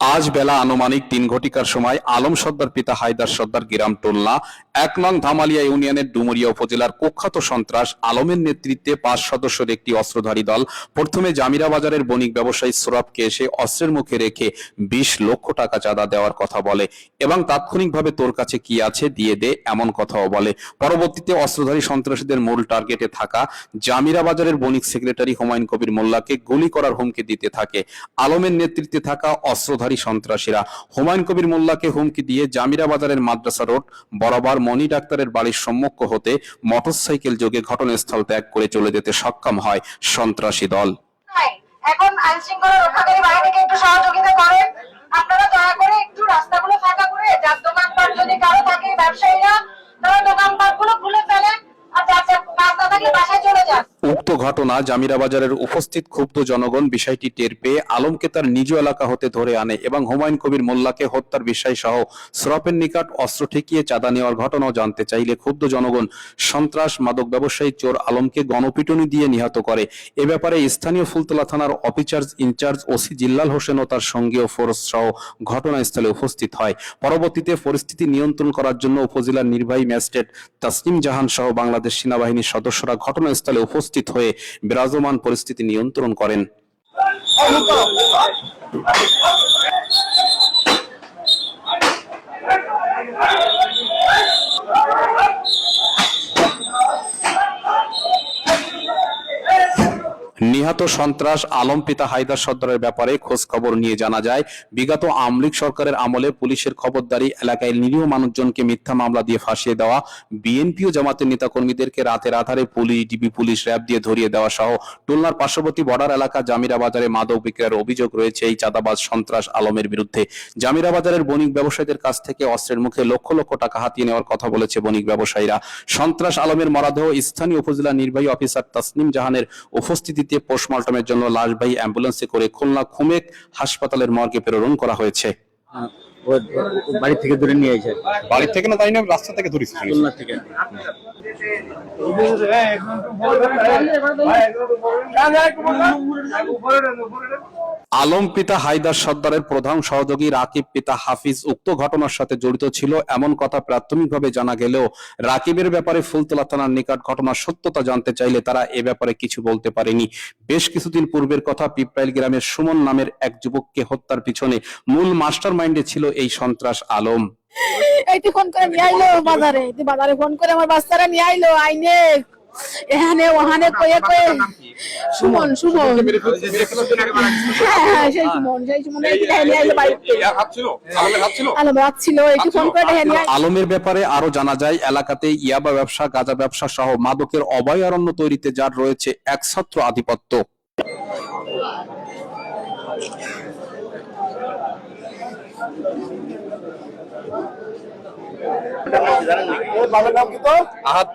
আজ বেলা আনুমানিক তিন ঘটিকার সময় আলম সর্দার পিতা হায়দার সর্দার গিরাম টোলনা, এক নং ধামালিয়া ইউনিয়নের ডুমুরিয়া উপজেলার কুখ্যাত সন্ত্রাস আলমের নেতৃত্বে পাঁচ সদস্যের একটি অস্ত্রধারী দল। প্রথমে জামিরা বাজারের বণিক ব্যবসায়ী সোরাবকে এসে অস্ত্রের মুখে রেখে বিশ লক্ষ টাকা চাঁদা দেওয়ার কথা বলে এবং তাৎক্ষণিকভাবে তোর কাছে কি আছে দিয়ে দে এমন কথাও বলে। পরবর্তীতে অস্ত্রধারী সন্ত্রাসীদের মূল টার্গেটে থাকা জামিরা বাজারের বণিক সেক্রেটারি হুমায়ুন কবির মোল্লাকে গুলি করার হুমকি দিতে থাকে। আলমের নেতৃত্বে থাকা অস্ত্রধারী সন্ত্রাসীরা। হুমায়ুন কবির মোল্লাকে হুমকি দিয়ে জামিরা বাজারের মাদ্রাসা রোড, বরাবর মনি ডাক্তারের বাড়ির সম্মুখ হতে মোটরসাইকেল যোগে ঘটনাস্থল ত্যাগ করে চলে যেতে সক্ষম হয় সন্ত্রাসী দল। এখন আইন শৃঙ্খলা রক্ষাকারী বাহিনীকে একটু উক্ত ঘটনা জামিরা বাজারের উপস্থিত ক্ষুব্ধ জনগণ বিষয়টি টের পেয়ে আলমকে তার নিজ এলাকা হতে ধরে আনে এবং হুমায়ুন কবির মোল্লাকে হত্যার বিষয় সহ সরপের নিকট অস্ত্র ঠেকিয়ে চাঁদা নেওয়ার ঘটনাও জানতে চাইলে ক্ষুব্ধ জনগণ সন্ত্রাস, মাদক ব্যবসায়ী, চোর আলমকে গণপিটুনি দিয়ে নিহত করে। এ ব্যাপারে স্থানীয় ফুলতলা থানার officer in charge OC Jillal Hossain ও তার সঙ্গীয় ফোরস সহ ঘটনাস্থলে উপস্থিত হয়। পরবর্তীতে পরিস্থিতি নিয়ন্ত্রণ করার জন্য উপজেলার নির্বাহী ম্যাজিস্ট্রেট তাসনিম জাহান সহ বাংলাদেশ সেনাবাহিনীর সদস্যরা ঘটনাস্থলে উপস্থিত হয়ে বিরাজমান পরিস্থিতি নিয়ন্ত্রণ করেন। নিহত সন্ত্রাস আলম পিতা হায়দার সর্দারের ব্যাপারে খোঁজ খবর নিয়ে জানা যায়, বিগত আমলিক সরকারের আমলে পুলিশের খবরদারি এলাকায় নিরীহ মানুষজনকে মিথ্যা মামলা দিয়ে ফাঁসিয়ে দেওয়া, বিএনপি ও জামাতের নেতাকর্মীদেরকে রাতের আধারে পুলিশ ডিবি পুলিশ র্যাব দিয়ে ধরিয়ে দেওয়া সহ খুলনার পার্শ্ববর্তী বর্ডার এলাকা জামিরা বাজারে মাদক বিক্রয়ের অভিযোগ রয়েছে এই চাঁদাবাজ সন্ত্রাস আলমের বিরুদ্ধে। জামিরা বাজারের বণিক ব্যবসায়ীদের কাছ থেকে অস্ত্রের মুখে লক্ষ লক্ষ টাকা হাতিয়ে নেওয়ার কথা বলেছে বণিক ব্যবসায়ীরা। সন্ত্রাস আলমের মরাদেহ স্থানীয় উপজেলা নির্বাহী অফিসার তাসনিম জাহানের উপস্থিতিতে পোস্টমর্টমের জন্য লাশবাহী অ্যাম্বুলেন্সে করে খুলনা খুমেক হাসপাতালের মর্গে প্রেরণ করা হয়েছে। হ্যাঁ, বাড়ি থেকে দূরে নিয়ে যায় বাড়ি থেকে না তাই না? রাস্তা থেকে দূরে খুলনা থেকে। আলম পিতা হায়দার সর্দারের প্রধান সহযোগী রাকিব পিতা হাফিজ উক্ত ঘটনার সাথে জড়িত ছিল। এমন কথা প্রাথমিকভাবে জানা গেলেও রাকিবের ব্যাপারে ফুলতলা থানার নিকট ঘটনার সত্যতা জানতে চাইলে তারা এ ব্যাপারে কিছু বলতে পারেনি। বেশ কিছুদিন পূর্বের কথা পিপরাইল গ্রামের সুমন নামের এক যুবককে হত্যার পিছনে মূল মাস্টার মাইন্ডে ছিল এই সন্ত্রাস আলম। এইটি ফোন করে নিয়ে আইলো বাজারে? বাজারে ফোন করে আমার বাচ্চারা নিয়ে আইলো আইনে। এখানে ওখানে কয়ে কয়ে। সুমন সুমন। সেই সেই। আলমের ব্যাপারে আরও জানা যায় এলাকাতে ইয়াবা ব্যবসা গাঁজা ব্যবসা সহ মাদকের অভয়ারণ্য তৈরিতে যার রয়েছে এক একছত্র আধিপত্য। বাবার নাম কি তো আহাত।